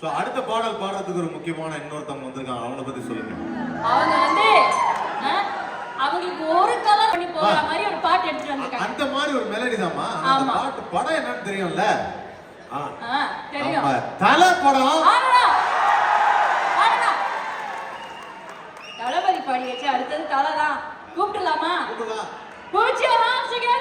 So அடுத்த பாடல் பாடுறதுக்கு ஒரு முக்கியமான இன்னொருத்தவங்க வந்திருக்காங்க. அவங்கள பத்தி சொல்லுங்க. அவங்க வந்து அவங்களுக்கு ஒரு கலர் பண்ணி போற மாதிரி ஒரு பாட்டு எடுத்துட்டு வந்திருக்காங்க. அந்த மாதிரி ஒரு மெலடி அந்த. பாட்டு படம் என்னன்னு தெரியும்ல? தெரியும். தலை படம். தளபதி பாடி வச்சு அடுத்தது தலை தான். கூப்பிடலாமா. கூப்பிடலாம். Your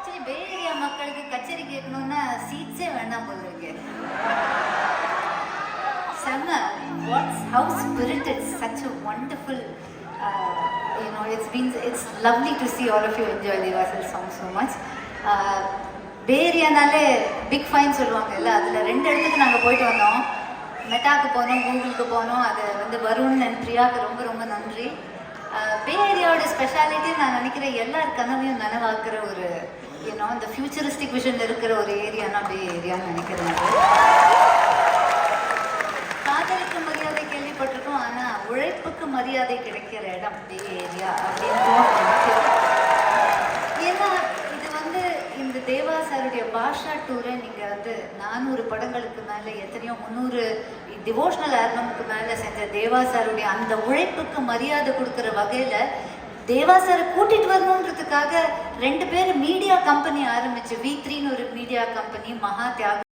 ஆக்சுவலி பே ஏரியா மக்களுக்கு கச்சேரி கேட்கணும்னா சீட்ஸே வேண்டாம் போல இருக்கு. செம்ம what's how spirited such a wonderful you it's means it's lovely to see all of you enjoy the வாசல் சாங் ஸோ மச் பே ஏரியானாலே பிக் ஃபைன் சொல்லுவாங்கல்ல அதில் ரெண்டு இடத்துக்கு நாங்கள் போயிட்டு வந்தோம். மெட்டாக்கு போனோம் கூகுளுக்கு போனோம் அது வந்து வருண் அண்ட் பிரியாவுக்கு ரொம்ப ரொம்ப நன்றி. பே ஏரியாவோட ஸ்பெஷாலிட்டி நான் நினைக்கிறேன் எல்லார் கனவையும் நனவாக்குற ஒரு ஏன்னா இந்த ஃபியூச்சரிஸ்டிக் விஷன் இருக்கிற ஒரு ஏரியானா பே ஏரியான்னு நினைக்கிறேன் காதலுக்கு மரியாதை கேள்விப்பட்டிருக்கோம் ஆனா உழைப்புக்கு மரியாதை கிடைக்கிற இடம் பே ஏரியா அப்படின்னு தோணும் எனக்கு. ஏன்னா இது வந்து இந்த தேவா சாருடைய பாஷா டூரை நீங்க வந்து நானூறு படங்களுக்கு மேல எத்தனையோ முந்நூறு டிவோஷனல் ஆல்பமுக்கு மேல செஞ்ச தேவா சாருடைய அந்த உழைப்புக்கு மரியாதை கொடுக்கிற வகையில தேவா சாரை கூட்டிட்டு வரணுன்றதுக்காக ரெண்டு பேர் மீடியா கம்பெனி ஆரம்பிச்சு வி த்ரீன்னு ஒரு மீடியா கம்பெனி மகா தியாக